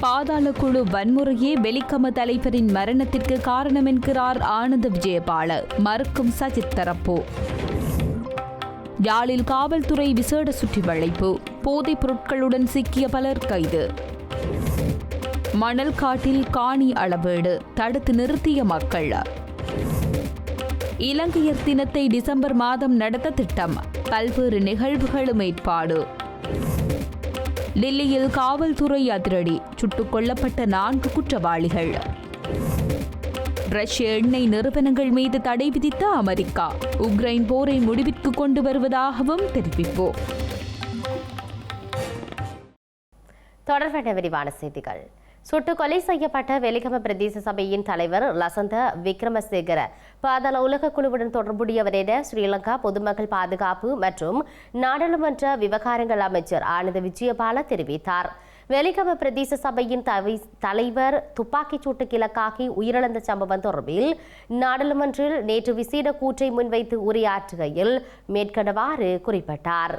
பாதாள குழு வன்முறையே வெலிக்கம தலைவரின் மரணத்திற்கு காரணம் என்கிறார் ஆனந்த விஜயபால. மறுக்கும் சஜித் தரப்பு. யாழில் காவல்துறை விசேட சுற்றி வளைப்பு. போதைப் பொருட்களுடன் சிக்கிய பலர் கைது. மணல் காட்டில் காணி அளவீடு. தடுத்து நிறுத்திய மக்கள். இலங்கையர் தினத்தை டிசம்பர் மாதம் நடத்த திட்டம். பல்வேறு நிகழ்வுகளும் ஏற்பாடு. டெல்லியில் காவல்துறை அதிரடி சுட்டுக் கொல்லப்பட்ட நான்கு குற்றவாளிகள். ரஷ்ய எண்ணெய் நிறுவனங்கள் மீது தடை விதித்த அமெரிக்கா உக்ரைன் போரை முடிவிற்கு கொண்டு வருவதாகவும் தெரிவிப்பு தொடர்பான விரிவான செய்திகள். சுட்டு கொலை செய்யப்பட்ட வெலிகம பிரதேச சபையின் தலைவர் லசந்த விக்ரமசேகர பாதாள உலக குழுவுடன் தொடர்புடையவர் என ஸ்ரீலங்கா பொதுமக்கள் பாதுகாப்பு மற்றும் நாடாளுமன்ற விவகாரங்கள் அமைச்சர் ஆனந்த விஜயபால தெரிவித்தார். வெலிகம பிரதேச சபையின் தவி- தலைவர் துப்பாக்கிச் சூட்டுக்கு இலக்காகி உயிரிழந்த சம்பவம் தொடர்பில் நாடாளுமன்றில் நேற்று விசேட கூற்றை முன்வைத்து உரையாற்றுகையில் மேற்கண்டவாறு குறிப்பிட்டார்.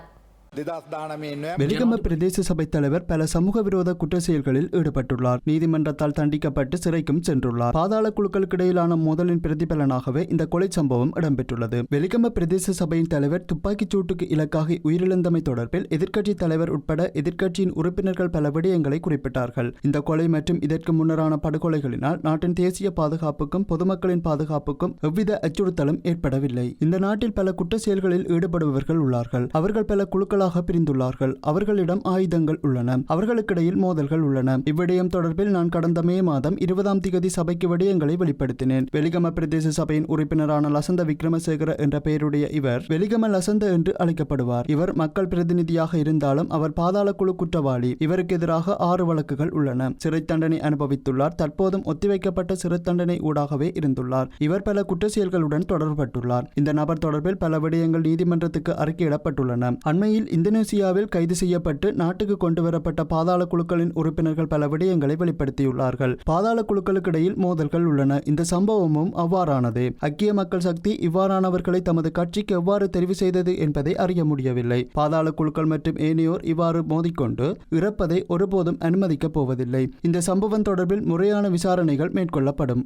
வெலிகம பிரதேச சபை தலைவர் பல சமூக விரோத குற்ற செயல்களில் ஈடுபட்டுள்ளார். நீதிமன்றத்தால் தண்டிக்கப்பட்டு சிறைக்கும் சென்றுள்ளார். பாதாள குழுக்களுக்கு இடையிலான மோதலின் பிரதிபலனாகவே இந்த கொலை சம்பவம் இடம்பெற்றுள்ளது. வெலிகம பிரதேச சபையின் தலைவர் துப்பாக்கிச் சூட்டுக்கு இலக்காகி உயிரிழந்தமை தொடர்பில் எதிர்க்கட்சி தலைவர் உட்பட எதிர்க்கட்சியின் உறுப்பினர்கள் பல விடயங்களை குறிப்பிட்டார்கள். இந்த கொலை மற்றும் இதற்கு முன்னரான படுகொலைகளினால் நாட்டின் தேசிய பாதுகாப்புக்கும் பொதுமக்களின் பாதுகாப்புக்கும் எவ்வித அச்சுறுத்தலும் ஏற்படவில்லை. இந்த நாட்டில் பல குற்ற செயல்களில் ஈடுபடுபவர்கள் உள்ளார்கள். அவர்கள் பல குழுக்கள் குழுக்களாக பிரிந்துள்ளார்கள். அவர்களிடம் ஆயுதங்கள் உள்ளன. அவர்களுக்கிடையில் மோதல்கள் உள்ளன. இவ்விடயம் தொடர்பில் நான் கடந்த மே மாதம் இருபதாம் திகதி சபைக்கு விடயங்களை வெளிப்படுத்தினேன். வெலிகம பிரதேச சபையின் உறுப்பினரான லசந்த விக்ரமசேகர என்ற பெயருடைய இவர் வெலிகம லசந்த என்று அழைக்கப்படுவார். இவர் மக்கள் பிரதிநிதியாக இருந்தாலும் அவர் பாதாள குழு குற்றவாளி. இவருக்கு எதிராக ஆறு வழக்குகள் உள்ளன. சிறை தண்டனை அனுபவித்துள்ளார். தற்போதும் ஒத்திவைக்கப்பட்ட சிறை தண்டனை ஊடாகவே இருந்துள்ளார். இவர் பல குற்ற செயல்களுடன் தொடர்பட்டுள்ளார். இந்த நபர் தொடர்பில் பல விடயங்கள் நீதிமன்றத்துக்கு அறிக்கையிடப்பட்டுள்ளன அண்மையில் இந்தோனேசியாவில் கைது செய்யப்பட்டு நாட்டுக்கு கொண்டு வரப்பட்ட பாதாள குழுக்களின் உறுப்பினர்கள் பல விடயங்களை வெளிப்படுத்தியுள்ளார்கள். பாதாள குழுக்களுக்கிடையில் மோதல்கள் உள்ளன. இந்த சம்பவமும் அவ்வாறானது. ஐக்கிய மக்கள் சக்தி இவ்வாறானவர்களை தமது கட்சிக்கு எவ்வாறு தெரிவு செய்தது என்பதை அறிய முடியவில்லை. பாதாள குழுக்கள் மற்றும் ஏனையோர் இவ்வாறு மோதிக்கொண்டு இறப்பதை ஒருபோதும் அனுமதிக்கப் போவதில்லை. இந்த சம்பவம் தொடர்பில் முறையான விசாரணைகள் மேற்கொள்ளப்படும்.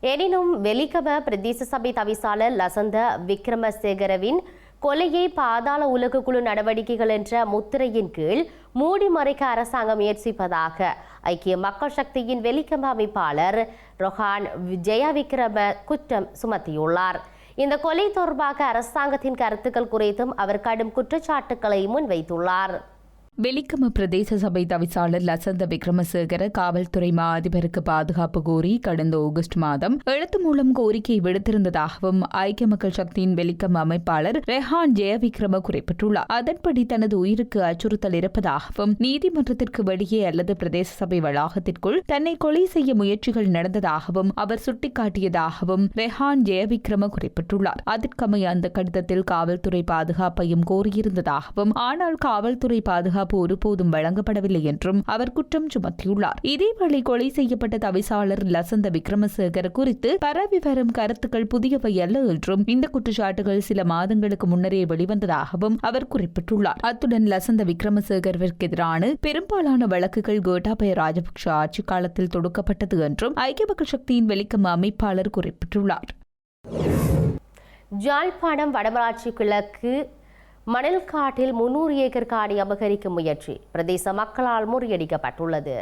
எனினும் வெலிகம பிரதேச சபை தவிசாளர் லசந்த விக்ரமசேகரவின் கொலையை பாதாள உலக குழு நடவடிக்கைகள் என்ற முத்திரையின் கீழ் மூடி மறைக்க அரசாங்கம் முயற்சிப்பதாக ஐக்கிய மக்கள் சக்தியின் வெளிக்கம்ப அமைப்பாளர் ரொஹான் ஜெய விக்ரம குற்றம் சுமத்தியுள்ளார். இந்த கொலை தொடர்பாக அரசாங்கத்தின் கருத்துக்கள் குறித்தும் அவர் கடும் குற்றச்சாட்டுக்களை முன்வைத்துள்ளார். வெலிக்கம பிரதேச சபை தவிசாளர் லசந்த விக்ரமசேகர காவல்துறை மா அதிபருக்கு பாதுகாப்பு கோரி கடந்த ஆகஸ்ட் மாதம் எழுத்து மூலம் கோரிக்கை விடுத்திருந்ததாகவும் ஐக்கிய மக்கள் சக்தியின் வெலிக்கம் அமைப்பாளர் ரெஹான் ஜெயவிக்ரம குறிப்பிட்டுள்ளார். அதன்படி தனது உயிருக்கு அச்சுறுத்தல் இருப்பதாகவும் நீதிமன்றத்திற்கு வெளியே அல்லது பிரதேச சபை வளாகத்திற்குள் தன்னை கொலை செய்ய முயற்சிகள் நடந்ததாகவும் அவர் சுட்டிக்காட்டியதாகவும் ரெஹான் ஜெயவிக்ரம குறிப்பிட்டுள்ளார். அதற்கமைய அந்த கடிதத்தில் காவல்துறை பாதுகாப்பையும் கோரியிருந்ததாகவும் ஆனால் காவல்துறை பாதுகாப்பு ஒருபோதும் வழங்கப்படவில்லை என்றும் அவர் குற்றம் சுமத்தியுள்ளார். இதேவேளை கொலை செய்யப்பட்ட தவிசாளர் லசந்த விக்ரமசேகர் குறித்து பரவி வரும் கருத்துக்கள் புதியவை அல்ல என்றும் இந்த குற்றச்சாட்டுகள் சில மாதங்களுக்கு முன்னரே வெளிவந்ததாகவும் அவர் குறிப்பிட்டுள்ளார். அத்துடன் லசந்த விக்ரமசேகரவிற்கு எதிரான பெரும்பாலான வழக்குகள் கோட்டாபய ராஜபக்ஷ ஆட்சி காலத்தில் தொடுக்கப்பட்டது என்றும் ஐக்கிய மக்கள் சக்தியின் வெளிக்கம் அமைப்பாளர் குறிப்பிட்டுள்ளார். ஜாழ்ப்பாணம் வடமராட்சி கிழக்கு மணல் காட்டில் முன்னூறு ஏக்கர் காணி அபகரிக்கும் முயற்சி. பிரதேச மக்களால் முறியடிக்கப்பட்டுள்ளது.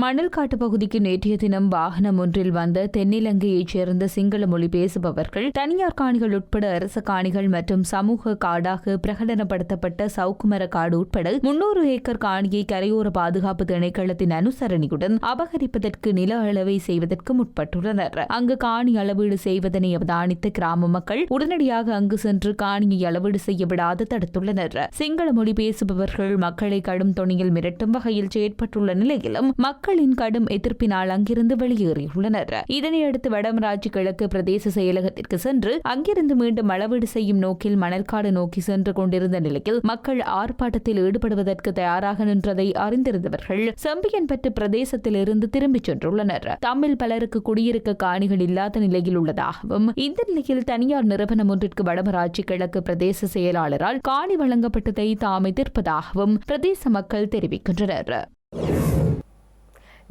மணல்காட்டு பகுதிக்கு நேற்றைய தினம் வாகனம் ஒன்றில் வந்த தென்னிலங்கையைச் சேர்ந்த சிங்கள மொழி பேசுபவர்கள் தனியார் காணிகள் உட்பட அரச காணிகள் மற்றும் சமூக காடாக பிரகடனப்படுத்தப்பட்ட சவுக்குமர காடு உட்பட முன்னூறு ஏக்கர் காணியை கரையோர பாதுகாப்பு திணைக்களத்தின் அனுசரணையுடன் அபகரிப்பதற்கு நில அளவை செய்வதற்கு முற்பட்டுள்ளனர். அங்கு காணி அளவீடு செய்வதனை அவதானித்த கிராம மக்கள் உடனடியாக அங்கு சென்று காணியை அளவீடு செய்ய விடாது தடுத்துள்ளனர். சிங்கள மொழி பேசுபவர்கள் மக்களை கடும் துணியில் மிரட்டும் வகையில் செயற்பட்டுள்ள நிலையிலும் மக்கள் மக்களின் கடும் எதிர்ப்பினால் அங்கிருந்து வெளியேறியுள்ளனர். இதனையடுத்து வடமராட்சி கிழக்கு பிரதேச செயலகத்திற்கு சென்று அங்கிருந்து மீண்டும் அளவீடு செய்யும் நோக்கில் மணற்காடு நோக்கி சென்று கொண்டிருந்த நிலையில் மக்கள் ஆர்ப்பாட்டத்தில் ஈடுபடுவதற்கு தயாராக நின்றதை அறிந்திருந்தவர்கள் செம்பியன்பட்டு பிரதேசத்திலிருந்து திரும்பிச் சென்றுள்ளனர். தமிழ் பலருக்கு குடியிருக்க காணிகள் இல்லாத நிலையில் உள்ளதாகவும் இந்த நிலையில் தனியார் நிறுவனம் ஒன்றிற்கு வடமராட்சி கிழக்கு பிரதேச செயலாளரால் காணி வழங்கப்பட்டதை தாம் எதிர்ப்பதாகவும் பிரதேச மக்கள் தெரிவிக்கின்றனர்.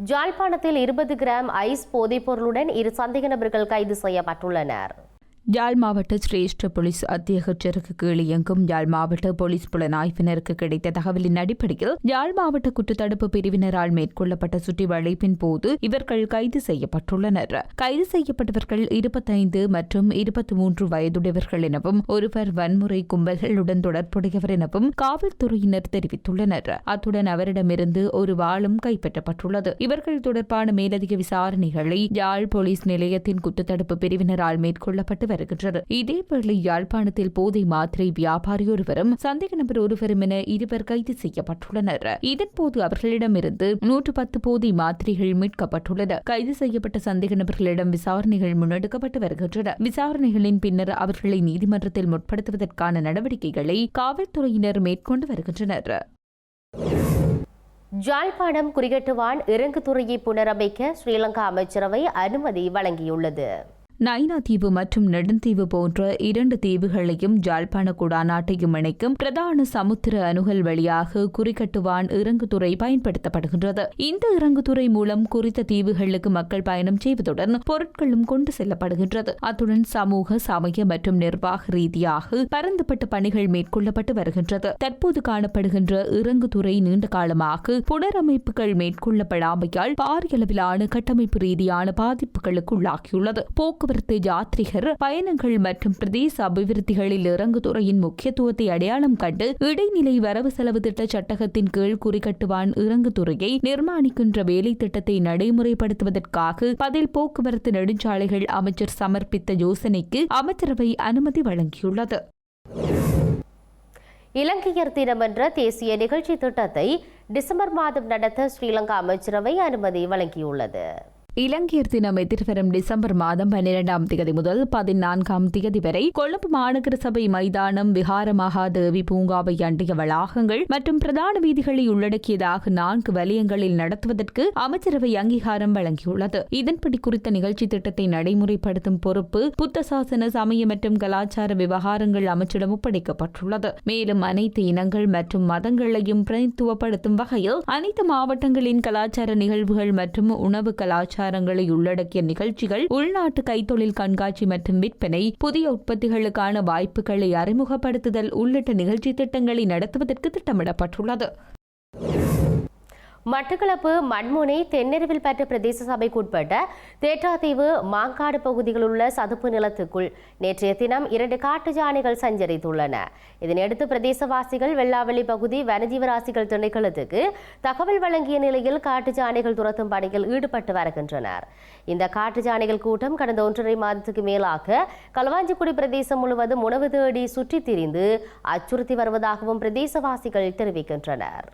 ஜாழ்ப்பாணத்தில் இருபது கிராம் ஐஸ் போதைப் பொருளுடன் இரு சந்தேக நபர்கள் கைது செய்யப்பட்டுள்ளனர். யாழ் மாவட்ட சிரேஷ்ட போலீஸ் அத்தியகச்சருக்கு கீழ் இயங்கும் யாழ் மாவட்ட போலீஸ் புலனாய்வினருக்கு கிடைத்த தகவலின் அடிப்படையில் யாழ் மாவட்ட குற்றத்தடுப்பு பிரிவினரால் மேற்கொள்ளப்பட்ட சுற்றி வளைப்பின் போது இவர்கள் கைது செய்யப்பட்டுள்ளனர். கைது செய்யப்பட்டவர்கள் இருபத்தைந்து மற்றும் இருபத்தி மூன்று வயதுடையவர்கள் எனவும் ஒருவர் வன்முறை கும்பல்களுடன் தொடர்புடையவர் எனவும் காவல்துறையினர் தெரிவித்துள்ளனர். அத்துடன் அவரிடமிருந்து ஒரு வாளும் கைப்பற்றப்பட்டுள்ளது. இவர்கள் தொடர்பான மேலதிக விசாரணைகளை யாழ் போலீஸ் நிலையத்தின் குற்றத்தடுப்பு பிரிவினரால் மேற்கொள்ளப்பட்டு வருகின்றது. இதேவேளை யாழ்ப்பாணத்தில் போதை மாத்திரை வியாபாரி ஒருவரும் சந்தேக நபர் ஒருவரும் என இருவர் கைது செய்யப்பட்டுள்ளனர். இதன்போது அவர்களிடமிருந்து நூற்று பத்து போதை மாத்திரைகள் மீட்கப்பட்டுள்ளன கைது செய்யப்பட்ட சந்தேக நபர்களிடம் விசாரணைகள் முன்னெடுக்கப்பட்டு வருகின்றன. விசாரணைகளின் பின்னர் அவர்களை நீதிமன்றத்தில் முற்படுத்துவதற்கான நடவடிக்கைகளை காவல்துறையினர் மேற்கொண்டு வருகின்றனர். ஜாழ்ப்பாணம் குறிகட்டுவான் இறங்குதுறையை புனரமைக்க ஸ்ரீலங்கா அமைச்சரவை அனுமதி வழங்கியுள்ளது. நைனா தீவு மற்றும் நெடுந்தீவு போன்ற இரண்டு தீவுகளையும் ஜாழ்ப்பாண குடாநாட்டையும் இணைக்கும் பிரதான சமுத்திர அணுகல் வழியாக குறிக்கட்டுவான் இறங்குதுறை பயன்படுத்தப்படுகின்றது. இந்த இறங்குதுறை மூலம் குறித்த தீவுகளுக்கு மக்கள் பயணம் செய்வதுடன் பொருட்களும் கொண்டு செல்லப்படுகின்றது. அத்துடன் சமூக சமய மற்றும் நிர்வாக ரீதியாக பரந்துபட்ட பணிகள் மேற்கொள்ளப்பட்டு வருகின்றது. தற்போது காணப்படுகின்ற இறங்குதுறை நீண்ட காலமாக புனரமைப்புகள் மேற்கொள்ளப்படாமையால் பாரியளவிலான கட்டமைப்பு ரீதியான பாதிப்புகளுக்கு உள்ளாகியுள்ளது. போக்குவரத்து யாத்ரிகர் பயணங்கள் மற்றும் பிரதேச அபிவிருத்திகளில் இறங்குதுறையின் முக்கியத்துவத்தை அடையாளம் கண்டு இடைநிலை வரவு செலவு திட்ட சட்டகத்தின் கீழ் குறிக்கட்டுவான் இறங்குதுறையை நிர்மாணிக்கின்ற வேலை திட்டத்தை நடைமுறைப்படுத்துவதற்காக பதில் போக்குவரத்து நெடுஞ்சாலைகள் அமைச்சர் சமர்ப்பித்த யோசனைக்கு அமைச்சரவை அனுமதி வழங்கியுள்ளது. இலங்கையர் தினம் என்ற தேசிய நிகழ்ச்சி திட்டத்தை டிசம்பர் மாதம் நடத்த ஸ்ரீலங்கா அமைச்சரவை அனுமதி வழங்கியுள்ளது. இலங்கையர் தினம் எதிர்வரும் டிசம்பர் மாதம் பன்னிரெண்டாம் தேதி முதல் பதினான்காம் தேதி வரை கொழும்பு மாநகர சபை மைதானம் விகாரமகா தேவி பூங்காவை அண்டிய வளாகங்கள் மற்றும் பிரதான வீதிகளை உள்ளடக்கியதாக நான்கு வலயங்களில் நடத்துவதற்கு அமைச்சரவை அங்கீகாரம் வழங்கியுள்ளது. இதன்படி குறித்த நிகழ்ச்சி திட்டத்தை நடைமுறைப்படுத்தும் பொறுப்பு புத்த சாசன சமய மற்றும் கலாச்சார விவகாரங்கள் அமைச்சிடம் ஒப்படைக்கப்பட்டுள்ளது. மேலும் அனைத்து இனங்கள் மற்றும் மதங்களையும் பிரதித்துவப்படுத்தும் வகையில் அனைத்து மாவட்டங்களின் கலாச்சார நிகழ்வுகள் மற்றும் உணவு கலாச்சார கலாச்சாரங்களை உள்ளடக்கிய நிகழ்ச்சிகள் உள்நாட்டு கைத்தொழில் கண்காட்சி மற்றும் விற்பனை புதிய உற்பத்திகளுக்கான வாய்ப்புகளை அறிமுகப்படுத்துதல் உள்ளிட்ட நிகழ்ச்சி திட்டங்களை நடத்துவதற்கு திட்டமிடப்பட்டுள்ளது. மட்டக்களப்பு மண்முனை தென்னெருவில் பெற்ற பிரதேச சபைக்குட்பட்ட தேற்றாத்தீவு மாங்காடு பகுதியில் உள்ள சதுப்பு நிலத்துக்குள் நேற்றைய தினம் இரண்டு காட்டு யானைகள் சஞ்சரித்துள்ளன. இதனையடுத்து பிரதேசவாசிகள் வெள்ளாவெளி பகுதி வனஜீவராசிகள் திணைக்களத்துக்கு தகவல் வழங்கிய நிலையில் காட்டு யானைகள் துரத்தும் பணியில் ஈடுபட்டு வருகின்றனர். இந்த காட்டு யானைகள் கூட்டம் கடந்த ஒன்றரை மாதத்துக்கு மேலாக களவாஞ்சிக்குடி பிரதேசம் முழுவதும் உணவு தேடி சுற்றித் திரிந்து அச்சுறுத்தி வருவதாகவும் பிரதேசவாசிகள் தெரிவிக்கின்றனர்.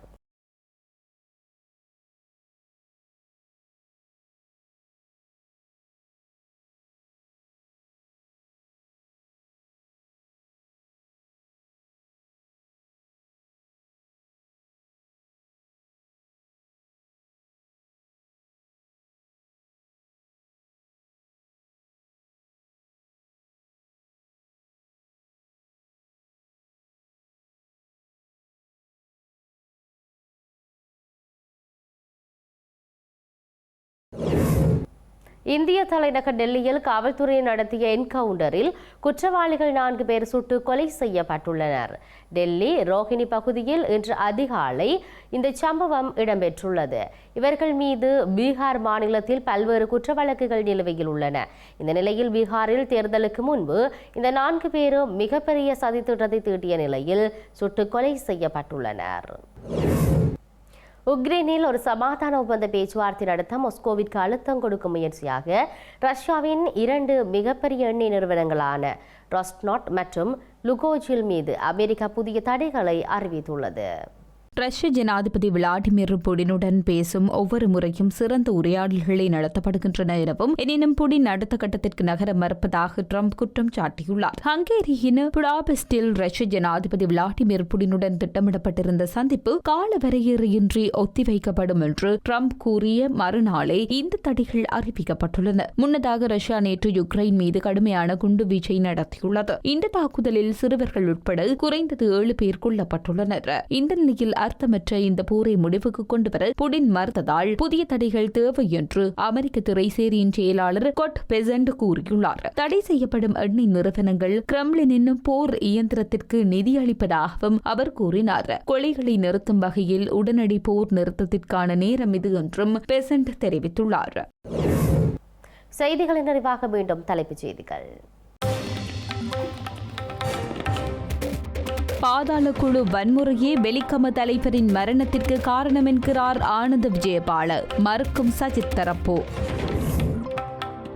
இந்திய தலைநகர் டெல்லியில் காவல்துறை நடத்திய என்கவுண்டரில் குற்றவாளிகள் நான்கு பேர் சுட்டு கொலை செய்யப்பட்டுள்ளனர். டெல்லி ரோஹிணி பகுதியில் இன்று அதிகாலை இந்த சம்பவம் இடம்பெற்றுள்ளது. இவர்கள் மீது பீகார் மாநிலத்தில் பல்வேறு குற்ற வழக்குகள் நிலுவையில் உள்ளன. இந்த நிலையில் பீகாரில் தேர்தலுக்கு முன்பு இந்த நான்கு பேரும் மிகப்பெரிய சதித்திட்டத்தை தீட்டிய நிலையில் சுட்டு கொலை செய்யப்பட்டுள்ளனர். உக்ரைனில் ஒரு சமாதான ஒப்பந்த பேச்சுவார்த்தை நடத்த மொஸ்கோவிற்கு அழுத்தம் கொடுக்கும் முயற்சியாக ரஷ்யாவின் இரண்டு மிகப்பெரிய எண்ணெய் நிறுவனங்களான ரஸ்ட்நாட் மற்றும் லுகோஜில் மீது அமெரிக்கா புதிய தடைகளை அறிவித்துள்ளது. ரஷ்ய ஜனாதிபதி விளாடிமிர் புடினுடன் பேசும் ஒவ்வொரு முறையும் சிறந்த உரையாடல்களை நடத்தப்படுகின்றன எனவும் எனினும் புடின் அடுத்த கட்டத்திற்கு நகர மறுப்பதாக ட்ரம்ப் குற்றம் சாட்டியுள்ளார். ஹங்கேரியின் புடாபெஸ்டில் ரஷ்ய ஜனாதிபதி விளாடிமிர் புடினுடன் திட்டமிடப்பட்டிருந்த சந்திப்பு காலவரையறையின்றி ஒத்திவைக்கப்படும் என்று ட்ரம்ப் கூறிய மறுநாளே இந்த தடைகள் அறிவிக்கப்பட்டுள்ளன. முன்னதாக ரஷ்யா நேற்று யுக்ரைன் மீது கடுமையான குண்டு வீச்சை நடத்தியுள்ளது. இந்த தாக்குதலில் சிறுவர்கள் உட்பட குறைந்தது ஏழு பேர் கொல்லப்பட்டுள்ளனர். இந்த நிலையில் அர்த்தமற்ற இந்த போரை முடிவுக்கு கொண்டுவர புடின் மறுத்ததால் புதிய தடைகள் தேவை என்று அமெரிக்க திரைசேரியின் செயலாளர் கொட் பெசன்ட் கூறியுள்ளார். தடை செய்யப்படும் எண்ணெய் நிறுவனங்கள் கிரெம்ளினின் போர் இயந்திரத்திற்கு நிதியளிப்பதாகவும் அவர் கூறினார். கொலைகளை நிறுத்தும் வகையில் உடனடி போர் நிறுத்தத்திற்கான நேரம் இது என்றும் பெசன்ட் தெரிவித்துள்ளார். செய்திகளின் நிறைவாக மீண்டும் தலைப்புச் செய்திகள். பாதாள குழு வன்முறையே வெலிக்கம தலைவரின் மரணத்திற்கு காரணம் என்கிறார் ஆனந்த விஜயபால. மறுக்கும் சஜித் தரப்பு.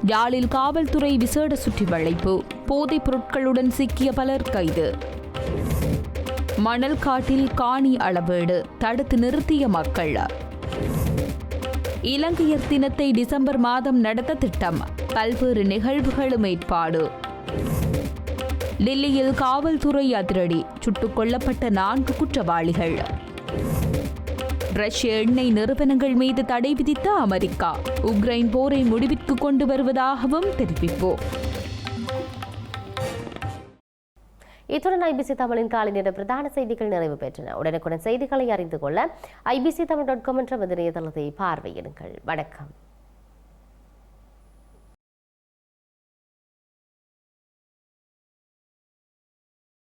யாழில் காவல்துறை விசேட சுற்றி வளைப்பு. போதைப் பொருட்களுடன் சிக்கிய பலர் கைது. மணல் காட்டில் காணி அளவீடு. தடுத்து நிறுத்திய மக்கள். இலங்கையர் தினத்தை டிசம்பர் மாதம் நடத்த திட்டம். பல்வேறு நிகழ்வுகளும் ஏற்பாடு. டெல்லியில் காவல்துறை அதிரடி சுட்டுக் கொல்லப்பட்ட நான்கு குற்றவாளிகள். ரஷ்ய எண்ணெய் நிறுவனங்கள் மீது தடை விதித்த அமெரிக்கா உக்ரைன் போரை முடிவிற்கு கொண்டு வருவதாகவும் தெரிவிப்பு. இத்துடன் ஐபிசி தமிழின் காலை நேர பிரதான செய்திகள் நிறைவு பெற்றன. உடனுக்குடன் செய்திகளை அறிந்து கொள்ள ஐபிசி தமிழ் டாட் காம் என்ற இணையதளத்தை பார்வையிடுங்கள். வணக்கம்.